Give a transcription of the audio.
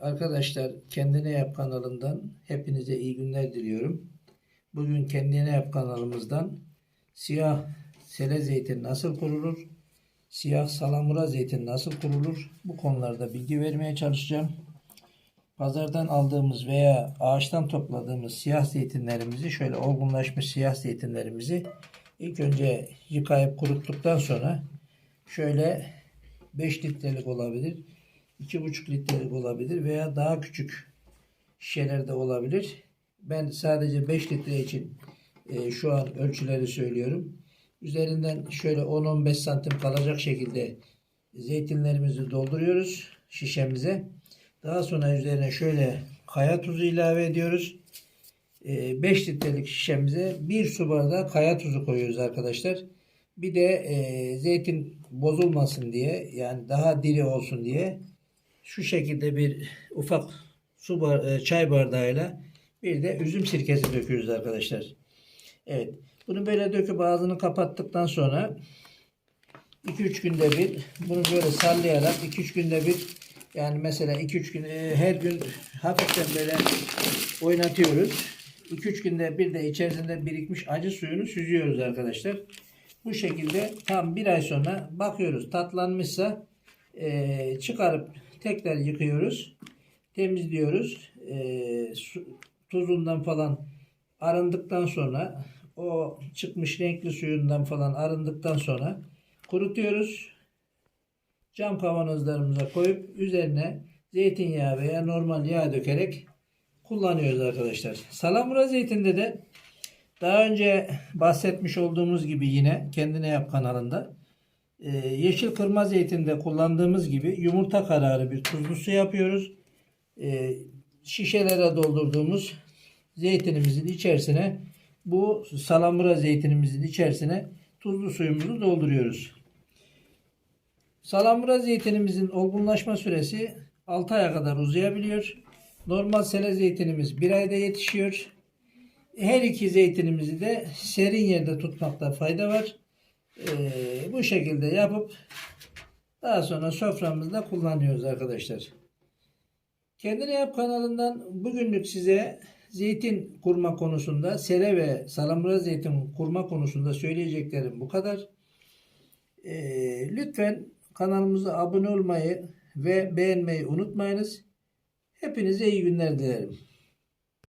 Arkadaşlar Kendine Yap kanalından hepinize iyi günler diliyorum. Bugün Kendine Yap kanalımızdan siyah sele zeytin nasıl kurulur, siyah salamura zeytin nasıl kurulur bu konularda bilgi vermeye çalışacağım. Pazardan aldığımız veya ağaçtan topladığımız siyah zeytinlerimizi şöyle olgunlaşmış siyah zeytinlerimizi ilk önce yıkayıp kuruttuktan sonra şöyle 5 litrelik olabilir, 2,5 litrelik olabilir veya daha küçük şişelerde olabilir. Ben sadece 5 litre için e, şu an ölçüleri söylüyorum. Üzerinden şöyle 10-15 santim kalacak şekilde zeytinlerimizi dolduruyoruz şişemize. Daha sonra üzerine şöyle kaya tuzu ilave ediyoruz. 5 litrelik şişemize 1 su bardağı kaya tuzu koyuyoruz arkadaşlar. Bir de e, zeytin bozulmasın diye yani daha diri olsun diye şu şekilde bir ufak su bar, e, çay bardağıyla bir de üzüm sirkesi döküyoruz arkadaşlar. Evet. Bunu böyle döküp ağzını kapattıktan sonra 2-3 günde bir bunu böyle sallayarak 2-3 günde bir yani mesela 2-3 gün e, her gün hafiften böyle oynatıyoruz. 2-3 günde bir de içerisinde birikmiş acı suyunu süzüyoruz arkadaşlar. Bu şekilde tam bir ay sonra bakıyoruz tatlanmışsa e, çıkarıp tekrar yıkıyoruz. Temizliyoruz. E, su, tuzundan falan arındıktan sonra o çıkmış renkli suyundan falan arındıktan sonra kurutuyoruz. Cam kavanozlarımıza koyup üzerine zeytinyağı veya normal yağ dökerek kullanıyoruz arkadaşlar. Salamura zeytinde de daha önce bahsetmiş olduğumuz gibi yine kendine yap kanalında e, yeşil kırma zeytinde kullandığımız gibi yumurta kararı bir tuzlu su yapıyoruz. E, şişelere doldurduğumuz zeytinimizin içerisine bu salamura zeytinimizin içerisine tuzlu suyumuzu dolduruyoruz. Salamura zeytinimizin olgunlaşma süresi 6 aya kadar uzayabiliyor. Normal sele zeytinimiz 1 ayda yetişiyor. Her iki zeytinimizi de serin yerde tutmakta fayda var. Ee, bu şekilde yapıp daha sonra soframızda kullanıyoruz arkadaşlar. Kendine Yap kanalından bugünlük size zeytin kurma konusunda, sere ve salamura zeytin kurma konusunda söyleyeceklerim bu kadar. Ee, lütfen kanalımıza abone olmayı ve beğenmeyi unutmayınız. Hepinize iyi günler dilerim.